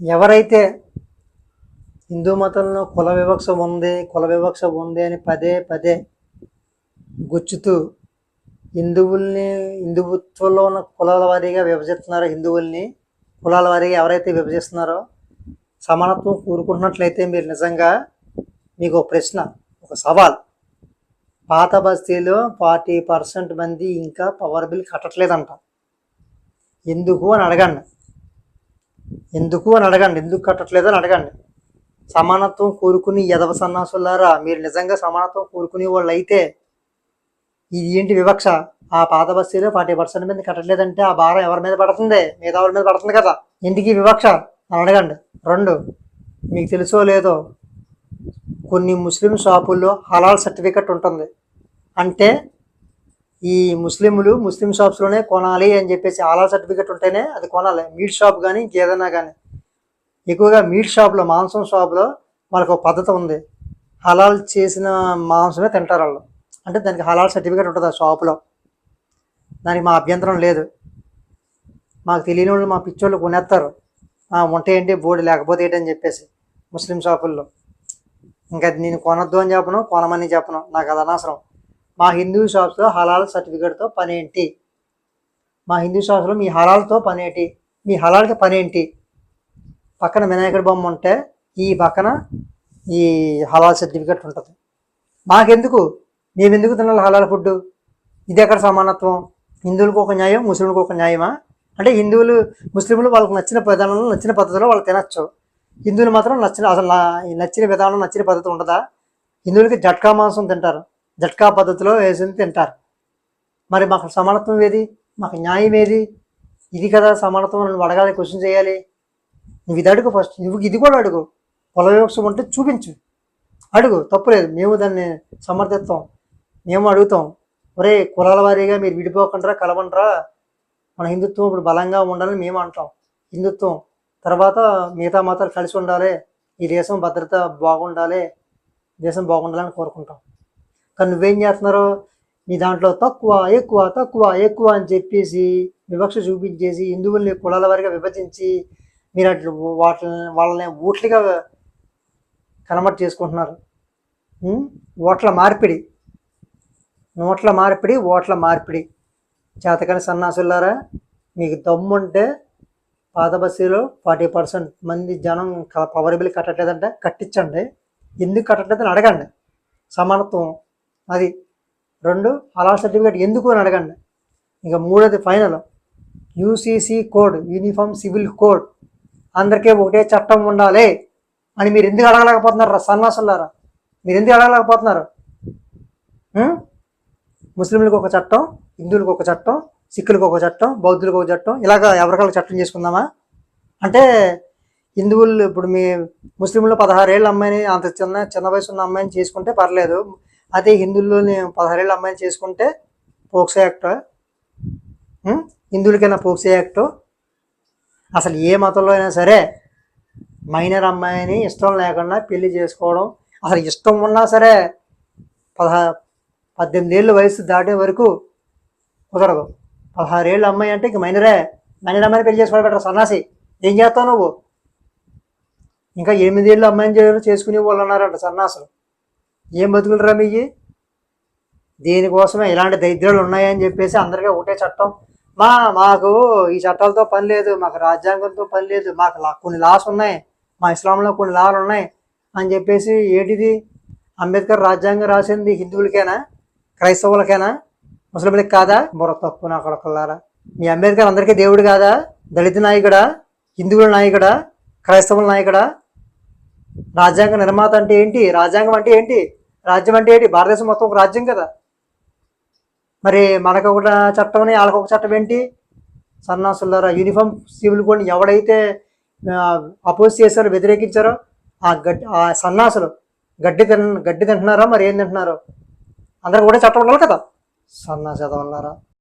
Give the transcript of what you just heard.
ఎవరైతే హిందూ మతంలో కుల వివక్ష ఉంది కుల వివక్ష ఉంది అని పదే పదే గుచ్చుతూ హిందువుల్ని హిందుత్వంలో ఉన్న కులాల వారీగా విభజిస్తున్నారో హిందువుల్ని కులాల వారీగా ఎవరైతే విభజిస్తున్నారో సమానత్వం కోరుకుంటున్నట్లయితే మీరు నిజంగా మీకు ఒక ప్రశ్న ఒక సవాల్. పాత బస్తీలో ఫార్టీ పర్సెంట్ మంది ఇంకా పవర్ బిల్ కట్టట్లేదంట. ఎందుకు అని అడగండి. ఎందుకు అని అడగండి. ఎందుకు కట్టట్లేదు అని అడగండి. సమానత్వం కోరుకుని యదవ సన్నాసులారా మీరు నిజంగా సమానత్వం కోరుకునే వాళ్ళు అయితే ఇది ఏంటి వివక్ష? ఆ పాత బస్సులో ఫార్టీ పర్సెంట్ మీద కట్టట్లేదంటే ఆ భారం ఎవరి మీద పడుతుంది? మిగతా ఎవరి మీద పడుతుంది కదా. ఎందుకు వివక్ష? అని అడగండి. రెండు మీకు తెలుసో లేదో కొన్ని ముస్లిం షాపుల్లో హలాల్ సర్టిఫికెట్ ఉంటుంది. అంటే ఈ ముస్లింలు ముస్లిం షాప్స్లోనే కొనాలి అని చెప్పేసి హలాల్ సర్టిఫికెట్ ఉంటేనే అది కొనాలి. మీట్ షాప్ కానీ ఇంకేదైనా కానీ ఎక్కువగా మీట్ షాప్లో మాంసం షాప్లో వాళ్ళకు ఒక పద్ధతి ఉంది. హలాల్ చేసిన మాంసమే తింటారు వాళ్ళు. అంటే దానికి హలాల్ సర్టిఫికేట్ ఉంటుంది ఆ షాపులో దానికి మా అభ్యంతరం లేదు. మాకు తెలియని వాళ్ళు మా పిచ్చోళ్ళు కొనేస్తారు. ఉంటే ఏంటి బోర్డు లేకపోతే ఏంటని చెప్పేసి ముస్లిం షాపుల్లో ఇంకా నేను కొనొద్దు అని చెప్పను కొనమని చెప్పను. నాకు అది అనవసరం. మా హిందూ షాప్స్లో హలాల్ సర్టిఫికేట్తో పనేంటి? మా హిందూ షాప్స్లో మీ హలాల్తో పనేంటి? మీ హలాల్కి పనేంటి? పక్కన వినాయకుడి బొమ్మ ఉంటే ఈ పక్కన ఈ హలాల్ సర్టిఫికేట్ ఉంటుంది. మాకెందుకు? మేమెందుకు తినాలి హలాల్ ఫుడ్ ఇది ఎక్కడ సమానత్వం? హిందువులకు ఒక న్యాయం ముస్లింలకు ఒక న్యాయమా? అంటే హిందువులు ముస్లింలు వాళ్ళకి నచ్చిన విధానంలో నచ్చిన పద్ధతిలో వాళ్ళు తినచ్చు. హిందువులు మాత్రం నచ్చిన అసలు నచ్చిన విధానం నచ్చిన పద్ధతి ఉంటుందా హిందువులకి జట్కా మాంసం తింటారు. జట్కా పద్ధతిలో వేసింది తింటారు. మరి మాకు సమానత్వం ఏది? మాకు న్యాయం ఏది? ఇది కదా సమానత్వం నువ్వు అడగాలి క్వశ్చన్ చేయాలి? నువ్వు ఇది అడుగు ఫస్ట్. నువ్వు ఇది కూడా అడుగు. కుల ఉంటే చూపించు. అడుగు. తప్పులేదు మేము దాన్ని సమర్థిస్తాం. మేము అడుగుతాం. ఒరే కులాల వారీగా మీరు విడిపోకుండా కలవండరా. మన హిందుత్వం ఇప్పుడు బలంగా ఉండాలని మేము అంటాం. హిందుత్వం. తర్వాత మిగతా మాత్రం కలిసి ఉండాలి. ఈ దేశం భద్రత బాగుండాలి. దేశం బాగుండాలని కోరుకుంటాం. కానీ నువ్వేం చేస్తున్నారు? మీ దాంట్లో తక్కువ ఎక్కువ తక్కువ ఎక్కువ అని చెప్పేసి వివక్ష చూపించేసి హిందువుల్ని కులాల వారిగా విభజించి మీరు అట్లా వాటిని వాళ్ళని ఓట్లుగా కన్వర్ట్ చేసుకుంటున్నారు. ఓట్ల మార్పిడి. నోట్ల మార్పిడి ఓట్ల మార్పిడి. చేతకాని సన్నాసులారా మీకు దమ్ముంటే పాత బస్సులో ఫార్టీ పర్సెంట్ మంది జనం పవర్ బిల్ కట్టట్లేదంటే కట్టించండి. ఎందుకు కట్టట్లేదని అడగండి. సమానత్వం అది రెండు హలాల్ సర్టిఫికేట్ ఎందుకు అని అడగండి. ఇక మూడోది final UCC code uniform civil code అందరికీ ఒకటే చట్టం ఉండాలి అని మీరు ఎందుకు అడగలేకపోతున్నారు రా సన్నాసులారా? మీరు ఎందుకు అడగలేకపోతున్నారు? ముస్లింలకు ఒక చట్టం హిందువులకు ఒక చట్టం సిక్కులకు ఒక చట్టం బౌద్ధులకు ఒక చట్టం ఇలాగ ఎవరికైనా చట్టం చేసుకుందామా? అంటే హిందువులు ఇప్పుడు మీ ముస్లింలు పదహారేళ్ళ అమ్మాయిని అంత చిన్న చిన్న వయసు ఉన్న అమ్మాయిని చేసుకుంటే పర్లేదు. అదే హిందువుల్లోని పదహారేళ్ళ అమ్మాయిని చేసుకుంటే పోక్సో యాక్ట్? హిందువులకైనా పోక్సో యాక్ట్? అసలు ఏ మతంలో అయినా సరే మైనర్ అమ్మాయిని ఇష్టం లేకుండా పెళ్ళి చేసుకోవడం అసలు ఇష్టం ఉన్నా సరే పదహా పద్దెనిమిది ఏళ్ళ వయసు దాటే వరకు కుదరదు. పదహారేళ్ళ అమ్మాయి అంటే ఇంక మైనరే. మైనర్ అమ్మాయిని పెళ్ళి చేసుకోవాలి బెటర్ సన్నాసి. ఏం చేస్తావు నువ్వు? ఇంకా ఎనిమిదేళ్ళు అమ్మాయిని చేసుకునే వాళ్ళు ఉన్నారంట సన్నాసులు. ఏం బతుకులరా మీయి దేనికోసమే ఇలాంటి దరిద్రాలు ఉన్నాయని చెప్పేసి అందరికీ ఒకటే చట్టం. మా మాకు ఈ చట్టాలతో పని లేదు మాకు రాజ్యాంగంతో పని లేదు మాకు లా- కొన్ని లాస్ ఉన్నాయి మా ఇస్లాంలో కొన్ని లాలు ఉన్నాయి అని చెప్పేసి ఏంటిది? అంబేద్కర్ రాజ్యాంగం రాసింది హిందువులకేనా? క్రైస్తవులకేనా? ముస్లింలకు కాదా? బుర్ర తక్కువ నా కొడుకులారా. మీ అంబేద్కర్ అందరికీ దేవుడు కాదా? దళిత నాయకుడా? హిందువుల నాయకుడా? క్రైస్తవుల నాయకుడా? రాజ్యాంగ నిర్మాత అంటే ఏంటి? రాజ్యాంగం అంటే ఏంటి? రాజ్యం అంటే ఏంటి? భారతదేశం మొత్తం ఒక రాజ్యం కదా. మరి మనకు ఒక చట్టం వాళ్ళకి ఒక చట్టం ఏంటి? సన్నాసులారా యూనిఫామ్ సివిల్ కోడ్ ఎవడైతే అపోజ్ చేశారో వ్యతిరేకించారో ఆ గడ్డి ఆ సన్నాసులు గడ్డి తిన గడ్డి తింటున్నారా? మరి ఏం తింటున్నారో? అందరికి కూడా చట్టం ఉండాలి కదా. సన్నాసి చదవన్నారా